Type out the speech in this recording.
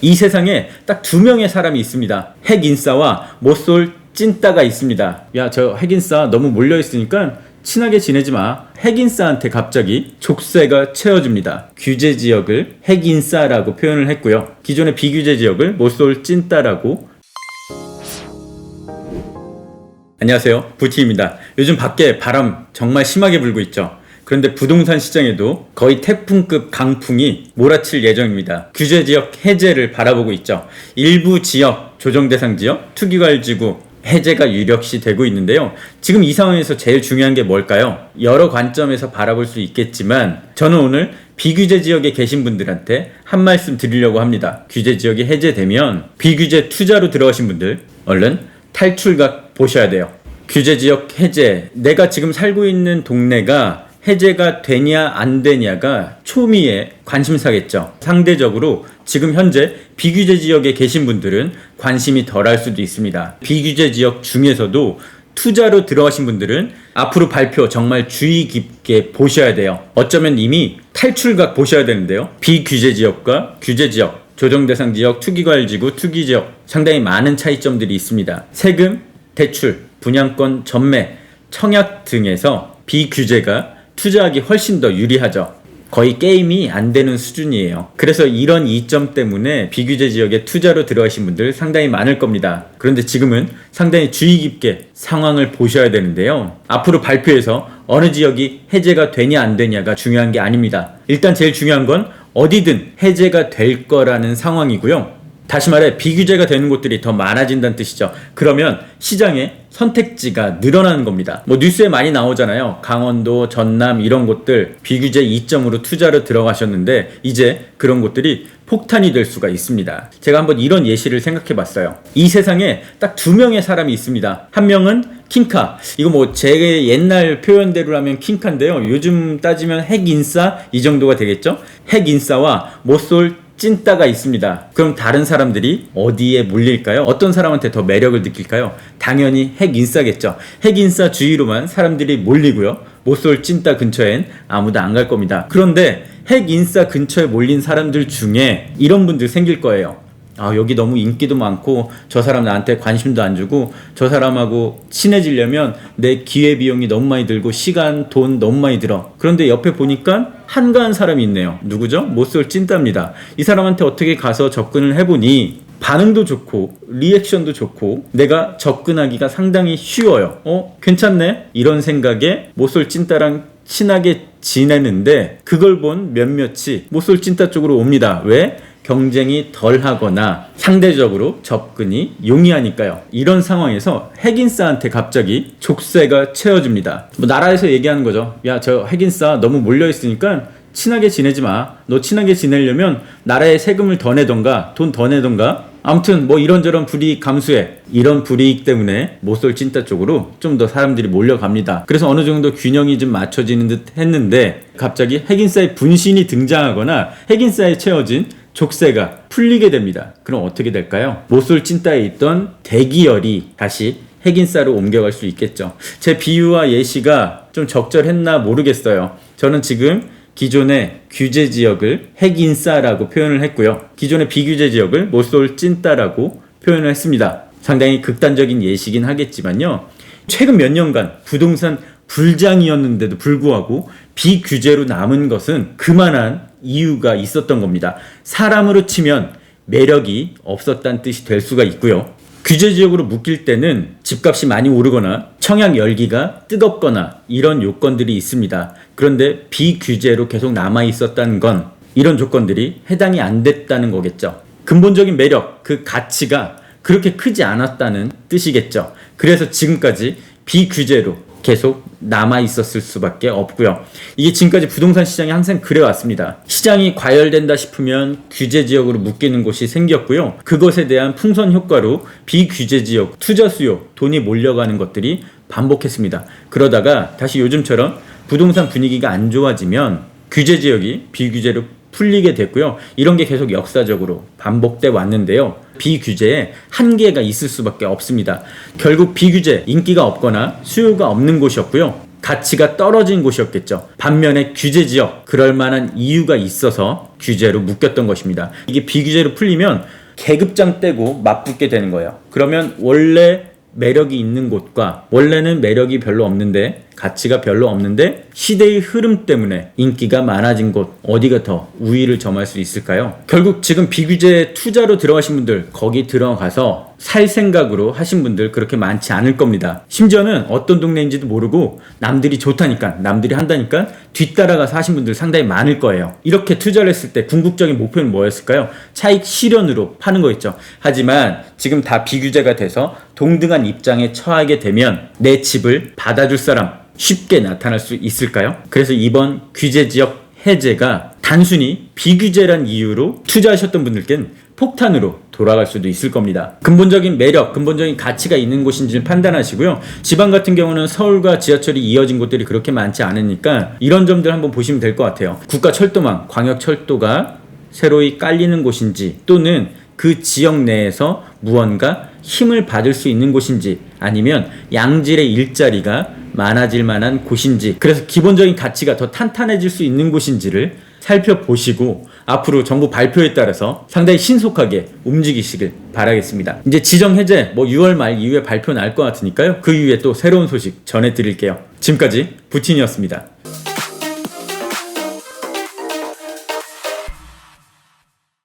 이 세상에 딱 두 명의 사람이 있습니다. 핵인싸와 못쏠 찐따가 있습니다. 야, 저 핵인싸 너무 몰려있으니까 친하게 지내지 마. 핵인싸한테 갑자기 족쇄가 채워집니다. 규제 지역을 핵인싸라고 표현을 했고요. 기존의 비규제 지역을 못쏠 찐따라고 안녕하세요. 부티입니다. 요즘 밖에 바람 정말 심하게 불고 있죠. 그런데 부동산 시장에도 거의 태풍급 강풍이 몰아칠 예정입니다. 규제 지역 해제를 바라보고 있죠. 일부 지역, 조정 대상 지역, 투기괄지구 해제가 유력시 되고 있는데요. 지금 이 상황에서 제일 중요한 게 뭘까요? 여러 관점에서 바라볼 수 있겠지만 저는 오늘 비규제 지역에 계신 분들한테 한 말씀 드리려고 합니다. 규제 지역이 해제되면 비규제 투자로 들어가신 분들 얼른 탈출각 보셔야 돼요. 규제 지역 해제. 내가 지금 살고 있는 동네가 해제가 되냐 안 되냐가 초미의 관심사겠죠. 상대적으로 지금 현재 비규제 지역에 계신 분들은 관심이 덜할 수도 있습니다. 비규제 지역 중에서도 투자로 들어가신 분들은 앞으로 발표 정말 주의 깊게 보셔야 돼요. 어쩌면 이미 탈출각 보셔야 되는데요. 비규제 지역과 규제 지역, 조정 대상 지역, 투기과열 지구, 투기 지역 상당히 많은 차이점들이 있습니다. 세금, 대출, 분양권 전매, 청약 등에서 비규제가 투자하기 훨씬 더 유리하죠. 거의 게임이 안 되는 수준이에요. 그래서 이런 이점 때문에 비규제 지역에 투자로 들어가신 분들 상당히 많을 겁니다. 그런데 지금은 상당히 주의 깊게 상황을 보셔야 되는데요. 앞으로 발표에서 어느 지역이 해제가 되냐 안 되냐가 중요한 게 아닙니다. 일단 제일 중요한 건 어디든 해제가 될 거라는 상황이고요. 다시 말해 비규제가 되는 곳들이 더 많아진다는 뜻이죠. 그러면 시장에 선택지가 늘어나는 겁니다. 뭐 뉴스에 많이 나오잖아요. 강원도, 전남 이런 곳들 비규제 이점으로 투자로 들어가셨는데 이제 그런 곳들이 폭탄이 될 수가 있습니다. 제가 한번 이런 예시를 생각해 봤어요. 이 세상에 딱 두 명의 사람이 있습니다. 한 명은 킹카. 이거 뭐 제 옛날 표현대로라면 킹카인데요. 요즘 따지면 핵인싸 이 정도가 되겠죠? 핵인싸와 못쏠 찐따가 있습니다. 그럼 다른 사람들이 어디에 몰릴까요? 어떤 사람한테 더 매력을 느낄까요? 당연히 핵인싸겠죠. 핵인싸 주위로만 사람들이 몰리고요. 못쏠 찐따 근처엔 아무도 안 갈 겁니다. 그런데 핵인싸 근처에 몰린 사람들 중에 이런 분들 생길 거예요. 아, 여기 너무 인기도 많고 저 사람 나한테 관심도 안 주고 저 사람하고 친해지려면 내 기회 비용이 너무 많이 들고 시간, 돈 너무 많이 들어. 그런데 옆에 보니까 한가한 사람이 있네요. 누구죠? 못쏠 찐따입니다. 이 사람한테 어떻게 가서 접근을 해보니 반응도 좋고 리액션도 좋고 내가 접근하기가 상당히 쉬워요. 어? 괜찮네? 이런 생각에 못쏠 찐따랑 친하게 지내는데 그걸 본 몇몇이 못쏠 찐따 쪽으로 옵니다. 왜? 경쟁이 덜 하거나 상대적으로 접근이 용이하니까요. 이런 상황에서 핵인싸한테 갑자기 족쇄가 채워집니다. 뭐 나라에서 얘기하는 거죠. 야, 저 핵인싸 너무 몰려 있으니까 친하게 지내지 마. 너 친하게 지내려면 나라에 세금을 더 내던가 돈 더 내던가 아무튼 뭐 이런저런 불이익 감수해 이런 불이익 때문에 못쏠 찐따 쪽으로 좀 더 사람들이 몰려갑니다. 그래서 어느 정도 균형이 좀 맞춰지는 듯 했는데 갑자기 핵인싸의 분신이 등장하거나 핵인싸에 채워진 족쇄가 풀리게 됩니다. 그럼 어떻게 될까요? 못쏠 찐따에 있던 대기열이 다시 핵인싸로 옮겨갈 수 있겠죠. 제 비유와 예시가 좀 적절했나 모르겠어요. 저는 지금 기존의 규제 지역을 핵인싸라고 표현을 했고요. 기존의 비규제 지역을 못쏠 찐따라고 표현을 했습니다. 상당히 극단적인 예시긴 하겠지만요. 최근 몇 년간 부동산 불장이었는데도 불구하고 비규제로 남은 것은 그만한 이유가 있었던 겁니다. 사람으로 치면 매력이 없었다는 뜻이 될 수가 있고요. 규제 지역으로 묶일 때는 집값이 많이 오르거나 청약 열기가 뜨겁거나 이런 요건들이 있습니다. 그런데 비규제로 계속 남아 있었다는 건 이런 조건들이 해당이 안 됐다는 거겠죠. 근본적인 매력, 그 가치가 그렇게 크지 않았다는 뜻이겠죠. 그래서 지금까지 비규제로 계속 남아 있었을 수밖에 없고요. 이게 지금까지 부동산 시장이 항상 그래왔습니다. 시장이 과열된다 싶으면 규제 지역으로 묶이는 곳이 생겼고요. 그것에 대한 풍선 효과로 비규제 지역 투자 수요, 돈이 몰려가는 것들이 반복했습니다. 그러다가 다시 요즘처럼 부동산 분위기가 안 좋아지면 규제 지역이 비규제로 풀리게 됐고요. 이런 게 계속 역사적으로 반복돼 왔는데요. 비규제에 한계가 있을 수밖에 없습니다. 결국 비규제 인기가 없거나 수요가 없는 곳이었고요. 가치가 떨어진 곳이었겠죠. 반면에 규제 지역 그럴 만한 이유가 있어서 규제로 묶였던 것입니다. 이게 비규제로 풀리면 계급장 떼고 맞붙게 되는 거예요. 그러면 원래 매력이 있는 곳과 원래는 매력이 별로 없는데 가치가 별로 없는데 시대의 흐름 때문에 인기가 많아진 곳 어디가 더 우위를 점할 수 있을까요? 결국 지금 비규제 투자로 들어가신 분들 거기 들어가서 살 생각으로 하신 분들 그렇게 많지 않을 겁니다. 심지어는 어떤 동네인지도 모르고 남들이 좋다니까 남들이 한다니까 뒤따라가서 하신 분들 상당히 많을 거예요. 이렇게 투자를 했을 때 궁극적인 목표는 뭐였을까요? 차익 실현으로 파는 거였죠. 하지만 지금 다 비규제가 돼서 동등한 입장에 처하게 되면 내 집을 받아줄 사람 쉽게 나타날 수 있을까요? 그래서 이번 규제 지역 해제가 단순히 비규제란 이유로 투자하셨던 분들께는 폭탄으로 돌아갈 수도 있을 겁니다. 근본적인 매력, 근본적인 가치가 있는 곳인지를 판단하시고요. 지방 같은 경우는 서울과 지하철이 이어진 곳들이 그렇게 많지 않으니까 이런 점들 한번 보시면 될 것 같아요. 국가 철도망, 광역 철도가 새로이 깔리는 곳인지 또는 그 지역 내에서 무언가 힘을 받을 수 있는 곳인지 아니면 양질의 일자리가 많아질 만한 곳인지 그래서 기본적인 가치가 더 탄탄해질 수 있는 곳인지를 살펴보시고 앞으로 정부 발표에 따라서 상당히 신속하게 움직이시길 바라겠습니다. 이제 지정 해제 뭐 6월 말 이후에 발표 날 것 같으니까요. 그 이후에 또 새로운 소식 전해드릴게요. 지금까지 부틴이었습니다.